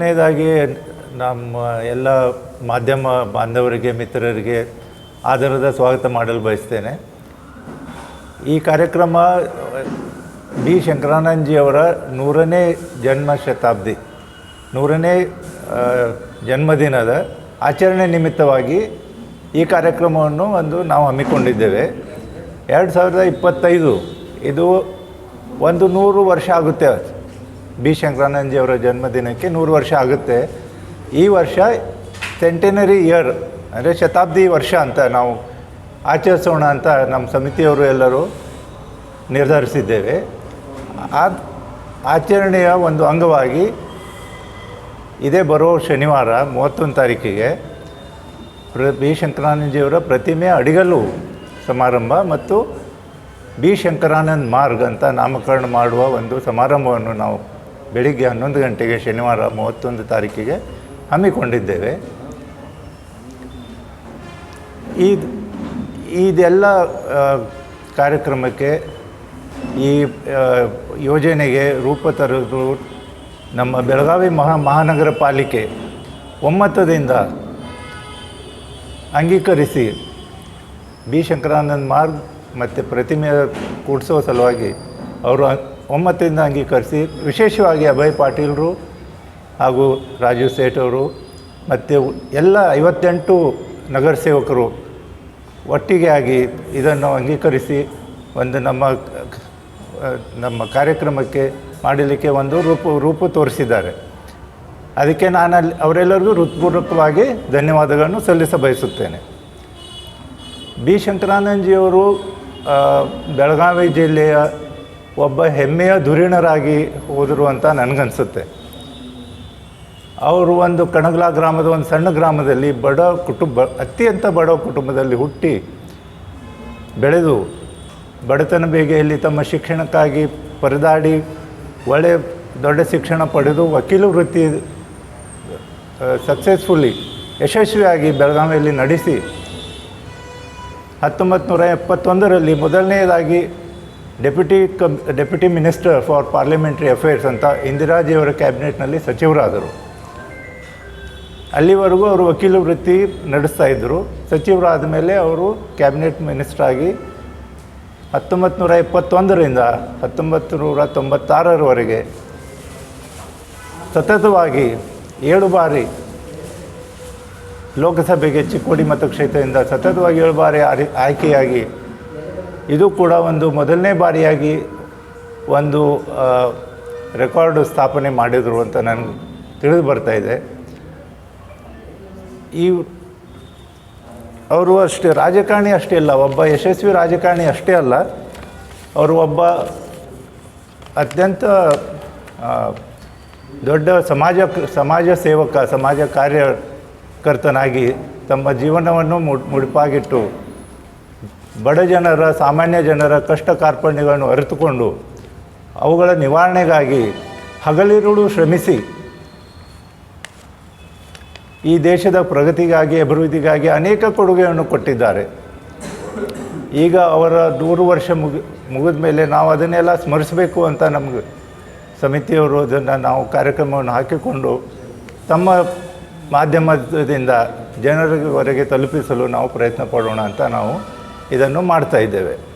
ಮೊದಲನೇದಾಗಿ ನಮ್ಮ ಎಲ್ಲ ಮಾಧ್ಯಮ ಬಾಂಧವರಿಗೆ, ಮಿತ್ರರಿಗೆ ಆಧಾರದ ಸ್ವಾಗತ ಮಾಡಲು ಬಯಸ್ತೇನೆ. ಈ ಕಾರ್ಯಕ್ರಮ ಡಿ ಶಂಕರಾನಂದಜಿಯವರ ನೂರನೇ ಜನ್ಮ ಶತಾಬ್ದಿ, ನೂರನೇ ಜನ್ಮದಿನದ ಆಚರಣೆ ನಿಮಿತ್ತವಾಗಿ ಈ ಕಾರ್ಯಕ್ರಮವನ್ನು ಒಂದು ನಾವು ಹಮ್ಮಿಕೊಂಡಿದ್ದೇವೆ. ಎರಡು ಸಾವಿರದ ಇಪ್ಪತ್ತೈದು, ಇದು ಒಂದು ನೂರು ವರ್ಷ ಆಗುತ್ತೆ. ಬಿ. ಶಂಕರಾನಂದಜಿಯವರ ಜನ್ಮದಿನಕ್ಕೆ ನೂರು ವರ್ಷ ಆಗುತ್ತೆ. ಈ ವರ್ಷ ಸೆಂಟೆನರಿ ಇಯರ್ ಅಂದರೆ ಶತಾಬ್ದಿ ವರ್ಷ ಅಂತ ನಾವು ಆಚರಿಸೋಣ ಅಂತ ನಮ್ಮ ಸಮಿತಿಯವರು ಎಲ್ಲರೂ ನಿರ್ಧರಿಸಿದ್ದೇವೆ. ಆ ಆಚರಣೆಯ ಒಂದು ಅಂಗವಾಗಿ ಇದೇ ಬರೋ ಶನಿವಾರ, ಮೂವತ್ತೊಂದು ತಾರೀಕಿಗೆ ಪ್ರ ಬಿ. ಶಂಕರಾನಂದಜಿಯವರ ಪ್ರತಿಮೆ ಅಡಿಗಲ್ಲು ಸಮಾರಂಭ ಮತ್ತು ಬಿ. ಶಂಕರಾನಂದ್ ಮಾರ್ಗ್ ಅಂತ ನಾಮಕರಣ ಮಾಡುವ ಒಂದು ಸಮಾರಂಭವನ್ನು ನಾವು ಬೆಳಿಗ್ಗೆ ಹನ್ನೊಂದು ಗಂಟೆಗೆ ಶನಿವಾರ ಮೂವತ್ತೊಂದು ತಾರೀಕಿಗೆ ಹಮ್ಮಿಕೊಂಡಿದ್ದೇವೆ. ಈ ಇದೆಲ್ಲ ಕಾರ್ಯಕ್ರಮಕ್ಕೆ ಈ ಯೋಜನೆಗೆ ರೂಪ ತರಲು ನಮ್ಮ ಬೆಳಗಾವಿ ಮಹಾ, ಮಹಾನಗರ ಪಾಲಿಕೆ ಒಮ್ಮತದಿಂದ ಅಂಗೀಕರಿಸಿ ಬಿ. ಶಂಕರಾನಂದ್ ಮಾರ್ಗ್ ಮತ್ತು ಪ್ರತಿಮೆ ಕೂಡಿಸೋ ಸಲುವಾಗಿ ಅವರು ಒಮ್ಮತದಿಂದ ಅಂಗೀಕರಿಸಿ. ವಿಶೇಷವಾಗಿ ಅಭಯ್ ಪಾಟೀಲ್ರು ಹಾಗೂ ರಾಜೀವ್ ಸೇಠ್ ಅವರು ಮತ್ತು ಎಲ್ಲ ಐವತ್ತೆಂಟು ನಗರ ಸೇವಕರು ಒಟ್ಟಿಗೆ ಆಗಿ ಇದನ್ನು ಅಂಗೀಕರಿಸಿ ಒಂದು ನಮ್ಮ ನಮ್ಮ ಕಾರ್ಯಕ್ರಮಕ್ಕೆ ಮಾಡಲಿಕ್ಕೆ ಒಂದು ರೂಪ ರೂಪ ತೋರಿಸಿದ್ದಾರೆ. ಅದಕ್ಕೆ ನಾನು ಅಲ್ಲಿ ಅವರೆಲ್ಲರಿಗೂ ಹೃತ್ಪೂರ್ವಕವಾಗಿ ಧನ್ಯವಾದಗಳನ್ನು ಸಲ್ಲಿಸ ಬಯಸುತ್ತೇನೆ. ಬಿ. ಶಂಕರಾನಂದಜಿಯವರು ಬೆಳಗಾವಿ ಜಿಲ್ಲೆಯ ಒಬ್ಬ ಹೆಮ್ಮೆಯ ಧುರೀಣರಾಗಿ ಹೋದರು ಅಂತ ನನಗನ್ಸುತ್ತೆ. ಅವರು ಒಂದು ಕಣಗ್ಲಾ ಗ್ರಾಮದ ಒಂದು ಸಣ್ಣ ಗ್ರಾಮದಲ್ಲಿ ಬಡ ಕುಟುಂಬ, ಅತ್ಯಂತ ಬಡ ಕುಟುಂಬದಲ್ಲಿ ಹುಟ್ಟಿ ಬೆಳೆದು ಬಡತನ ಬೇಗೆಯಲ್ಲಿ ತಮ್ಮ ಶಿಕ್ಷಣಕ್ಕಾಗಿ ಪರದಾಡಿ ಒಳ್ಳೆಯ ದೊಡ್ಡ ಶಿಕ್ಷಣ ಪಡೆದು ವಕೀಲ ವೃತ್ತಿ ಸಕ್ಸಸ್ಫುಲ್ಲಿ ಯಶಸ್ವಿಯಾಗಿ ಬೆಳಗಾವಿಯಲ್ಲಿ ನಡೆಸಿ ಹತ್ತೊಂಬತ್ತು ನೂರ ಎಪ್ಪತ್ತೊಂದರಲ್ಲಿ ಮೊದಲನೆಯದಾಗಿ deputy cum deputy minister for parliamentary affairs ಅಂತ ಇಂದಿರಾಜಿಯವರ ಕ್ಯಾಬಿನೆಟ್ನಲ್ಲಿ ಸಚಿವರಾದರು. ಅಲ್ಲಿವರೆಗೂ ಅವರು ವಕೀಲ ವೃತ್ತಿ ನಡೆಸ್ತಾ ಇದ್ದರು. ಸಚಿವರಾದ ಮೇಲೆ ಅವರು ಕ್ಯಾಬಿನೆಟ್ ಮಿನಿಸ್ಟ್ರಾಗಿ ಹತ್ತೊಂಬತ್ತು ನೂರ ಇಪ್ಪತ್ತೊಂದರಿಂದ ಹತ್ತೊಂಬತ್ತು ನೂರ ತೊಂಬತ್ತಾರರವರೆಗೆ ಸತತವಾಗಿ ಏಳು ಬಾರಿ ಲೋಕಸಭೆಗೆ ಚಿಕ್ಕೋಡಿ ಮತಕ್ಷೇತ್ರದಿಂದ ಸತತವಾಗಿ ಏಳು ಬಾರಿ ಆಯ್ಕೆಯಾಗಿ ಇದು ಕೂಡ ಒಂದು ಮೊದಲನೇ ಬಾರಿಯಾಗಿ ಒಂದು ರೆಕಾರ್ಡ್ ಸ್ಥಾಪನೆ ಮಾಡಿದರು ಅಂತ ನನಗೆ ತಿಳಿದು ಬರ್ತಾ ಇದೆ. ಈ ಅವರು ಅಷ್ಟೇ, ರಾಜಕಾರಣಿ ಅಷ್ಟೇ ಅಲ್ಲ ಒಬ್ಬ ಯಶಸ್ವಿ ರಾಜಕಾರಣಿ ಅಷ್ಟೇ ಅಲ್ಲ, ಅವರು ಒಬ್ಬ ಅತ್ಯಂತ ದೊಡ್ಡ ಸಮಾಜ ಸಮಾಜ ಸೇವಕ, ಸಮಾಜ ಕಾರ್ಯಕರ್ತನಾಗಿ ತಮ್ಮ ಜೀವನವನ್ನು ಮುಡ್ ಮುಡಿಪಾಗಿಟ್ಟು ಬಡ ಜನರ, ಸಾಮಾನ್ಯ ಜನರ ಕಷ್ಟ ಕಾರ್ಪಣ್ಯಗಳನ್ನು ಅರಿತುಕೊಂಡು ಅವುಗಳ ನಿವಾರಣೆಗಾಗಿ ಹಗಲಿರುಳು ಶ್ರಮಿಸಿ ಈ ದೇಶದ ಪ್ರಗತಿಗಾಗಿ, ಅಭಿವೃದ್ಧಿಗಾಗಿ ಅನೇಕ ಕೊಡುಗೆಯನ್ನು ಕೊಟ್ಟಿದ್ದಾರೆ. ಈಗ ಅವರ ನೂರು ವರ್ಷ ಮುಗಿ, ಮುಗಿದ ಮೇಲೆ ನಾವು ಅದನ್ನೆಲ್ಲ ಸ್ಮರಿಸಬೇಕು ಅಂತ ನಮಗೆ ಸಮಿತಿಯವರು ಅದನ್ನು ನಾವು ಕಾರ್ಯಕ್ರಮವನ್ನು ಹಾಕಿಕೊಂಡು ತಮ್ಮ ಮಾಧ್ಯಮದಿಂದ ಜನರವರೆಗೆ ತಲುಪಿಸಲು ನಾವು ಪ್ರಯತ್ನ ಪಡೋಣ ಅಂತ ನಾವು ಇದನ್ನು ಮಾಡ್ತಾ ಇದ್ದೇವೆ.